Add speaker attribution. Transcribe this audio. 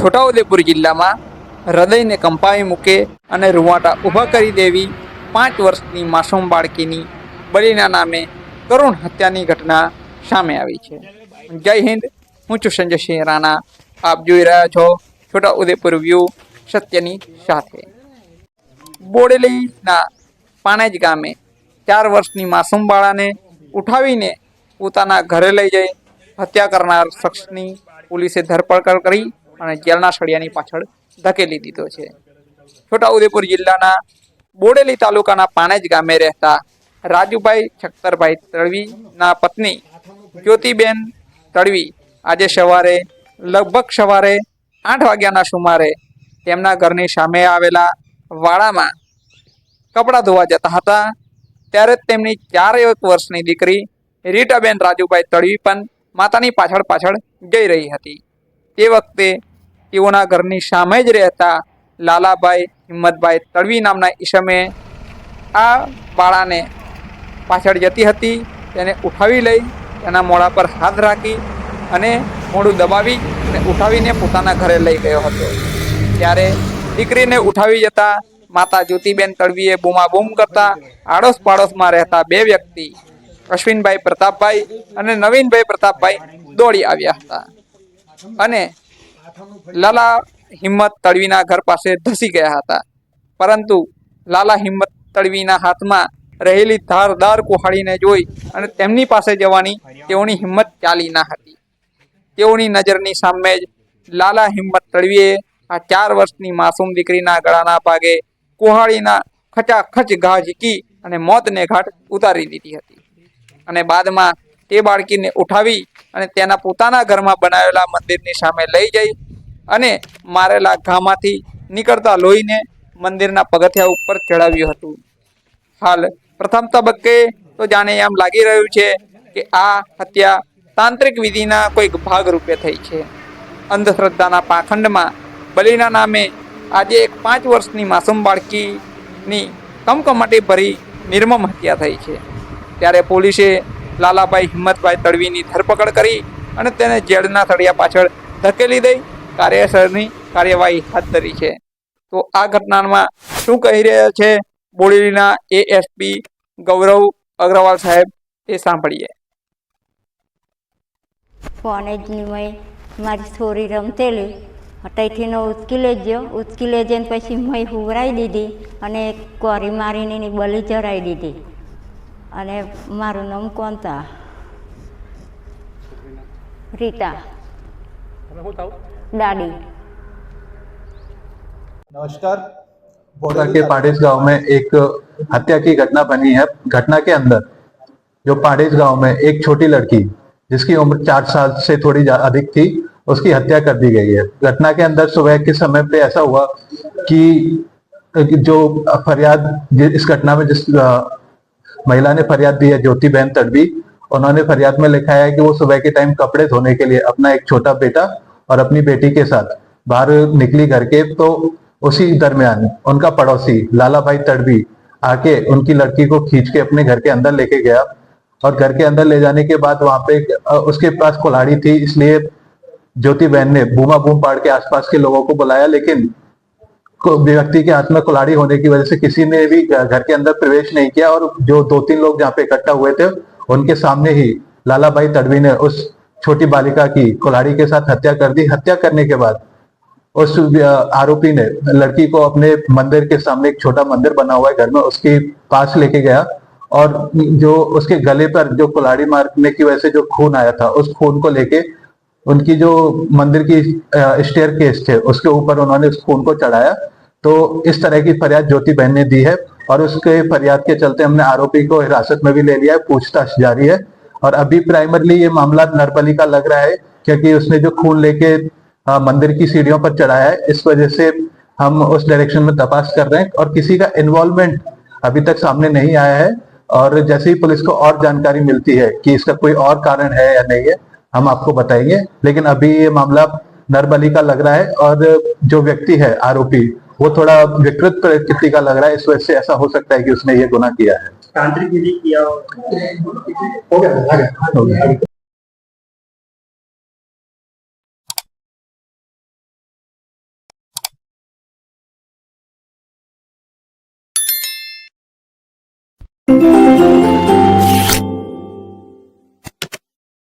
Speaker 1: છોટાઉદેપુર જિલ્લામાં હૃદયને કંપાવી મૂકે અને રૂવાટા ઊભા કરી દેવી પાંચ વર્ષની માસૂમ બાળકીની બલીના નામે કરુણ હત્યાની ઘટના સામે આવી છે. જય હિન્દ, હું છું સંજયસિંહ રાણા. આપ જોઈ રહ્યા છો છોટાઉદેપુર વ્યૂ સત્યની સાથે. બોડેલીના પાણેજ ગામે ચાર વર્ષની માસૂમ બાળાને ઉઠાવીને પોતાના ઘરે લઈ જઈ હત્યા કરનાર શખ્સની પોલીસે ધરપકડ કરી અને જેલના સળિયાની પાછળ ધકેલી દીધો છે. છોટાઉદેપુર જિલ્લાના બોડેલી તાલુકાના પાણેજ ગામે રહેતા રાજુભાઈ છખ્તરભાઈ તળવીના પત્ની જ્યોતિબેન તળવી આજે સવારે, લગભગ સવારે આઠ વાગ્યાના સુમારે તેમના ઘરની સામે આવેલા વાડામાં કપડાં ધોવા જતા હતા. ત્યારે તેમની ચાર એક વર્ષની દીકરી રીટાબેન રાજુભાઈ તળવી પણ માતાની પાછળ પાછળ જઈ રહી હતી. તે વખતે તેઓના ઘરની સામે જ રહેતા લાલાભાઈ, હિંમતભાઈ તળવી નામના ઈસમે આ બાળાને પાછળ જતી હતી. તેને ઉઠાવી લઈ, તેના મોઢા પર હાથ રાખી અને મોડું દબાવી અને ઉઠાવીને પોતાના ઘરે લઈ ગયો હતો. ત્યારે દીકરીને ઉઠાવી જતા માતા જ્યોતિબેન તળવીએ બૂમાબૂમ કરતા આડોશ પાડોશમાં રહેતા બે વ્યક્તિ, અશ્વિનભાઈ પ્રતાપભાઈ અને નવીનભાઈ પ્રતાપભાઈ, દોડી આવ્યા હતા. અને લાલા હિંમત તળવીના ઘર પાસે ધસી ગયા હતા. પરંતુ લાલા હિંમત તળવીના હાથમાં રહેલી ધારદાર કુહાડીને જોઈ અને તેમની પાસે જવાની તેઓની હિંમત ચાલી ના હતી. તેઓની નજરની સામે જ લાલા હિંમત તળવીએ આ ચાર વર્ષની માસૂમ દીકરીના ગળાના ભાગે કુહાડીના ખચાખચ ઘા ઝીકી અને મોતને ઘાટ ઉતારી દીધી હતી. અને બાદમાં તે બાળકીને ઉઠાવી અને તેના પોતાના ઘરમાં બનાવેલા મંદિરની સામે લઈ જઈ અને મારેલા ઘામાંથી નીકળતા લોહીને મંદિરના પગથિયા ઉપર ચડાવ્યું હતું. હાલ પ્રથમ તબક્કે તો જાણે એમ લાગી રહ્યું છે કે આ હત્યા તાંત્રિક વિધિના કોઈક ભાગ રૂપે થઈ છે. અંધશ્રદ્ધાના પાખંડમાં બલીના નામે આજે એક પાંચ વર્ષની માસૂમ બાળકીની કમકમાટી ભરી નિર્મમ હત્યા થઈ છે. ત્યારે પોલીસે લાલાભાઈ હિંમતભાઈ તડવીની ધરપકડ કરી અને તેને જેડના તળિયા પાછળ ધકેલી દઈ કાર્યસરની કાર્યવાહી હાથ ધરી છે. તો આ ઘટનામાં શું કહી રહ્યા છે બોડેલીના એએસપી ગૌરવ અગ્રવાલ સાહેબ એ સાંભળીએ.
Speaker 2: કોનેજની મેં મારી છોરી રમતેલી. હટાઈથી ઉચકી લેજો. ઉચકી લેજે પછી મેં હુવરાઈ દીધી અને કોરી મારીને બલી ચડાવી દીધી. અને મારું નામ કોંતા રીતા દાડી
Speaker 3: नमस्कार बोरा के पाड़ेज गांव में एक हत्या की घटना बनी है घटना के अंदर जो पाड़ेज गांव में एक छोटी लड़की जिसकी उम्र चार साल से थोड़ी ज्या- अधिक थी उसकी हत्या कर दी गई है घटना के अंदर सुबह के समय पे ऐसा हुआ कि कि जो फरियाद जि- इस घटना में जिस अ, महिला ने फरियाद दी है, ज्योति बहन तड़वी। उन्होंने फरियाद में लिखा है कि वो सुबह के टाइम कपड़े धोने के लिए अपना एक छोटा बेटा और अपनी बेटी के साथ बाहर निकली घर के तो उसी दरमियान उनका पड़ोसी लाला भाई तड़वी आके उनकी लड़की को खींच के अपने घर के अंदर लेके गया और घर के अंदर ले जाने के बाद वहाँ पे उसके पास कुल्हाड़ी थी, इसलिए ज्योति बहन ने बूमा बूम पाड़ के आसपास के लोगों को बुलाया, लेकिन व्यक्ति के हाथ में कुल्हाड़ी होने की वजह से किसी ने भी घर के अंदर प्रवेश नहीं किया और जो दो तीन लोग जहाँ पे इकट्ठा हुए थे, उनके सामने ही लाला भाई तड़वी ने उस छोटी बालिका की कुल्हाड़ी के साथ हत्या कर दी। हत्या करने के बाद उस आरोपी ने लड़की को अपने मंदिर के सामने एक छोटा मंदिर बना हुआ है घर में, उसके पास लेके गया और जो उसके गले पर जो कुल्हाड़ी मारने की वजह से जो खून आया था, उस खून को लेके उनकी जो मंदिर की स्टेयर केस थे, उसके ऊपर उन्होंने उस खून को चढ़ाया। तो इस तरह की फरियाद ज्योति बहन ने दी है और उसके फरियाद के चलते हमने आरोपी को हिरासत में भी ले लिया है, पूछताछ जारी है। और अभी प्राइमरली ये मामला नरबली का लग रहा है, क्योंकि उसने जो खून लेके मंदिर की सीढ़ियों पर चढ़ाया है, इस वजह से हम उस डायरेक्शन में तपास कर रहे हैं और किसी का इन्वॉल्वमेंट अभी तक सामने नहीं आया है। और जैसे ही पुलिस को और जानकारी मिलती है कि इसका कोई और कारण है या नहीं है हम आपको बताएँगे। लेकिन अभी ये मामला नरबली का लग रहा है और जो व्यक्ति है आरोपी वो थोड़ा विकृत प्रकृति का लग रहा है। इस वजह से ऐसा हो सकता है कि उसने ये गुना किया है।
Speaker 4: तांत्रिक विधि किया
Speaker 3: thank you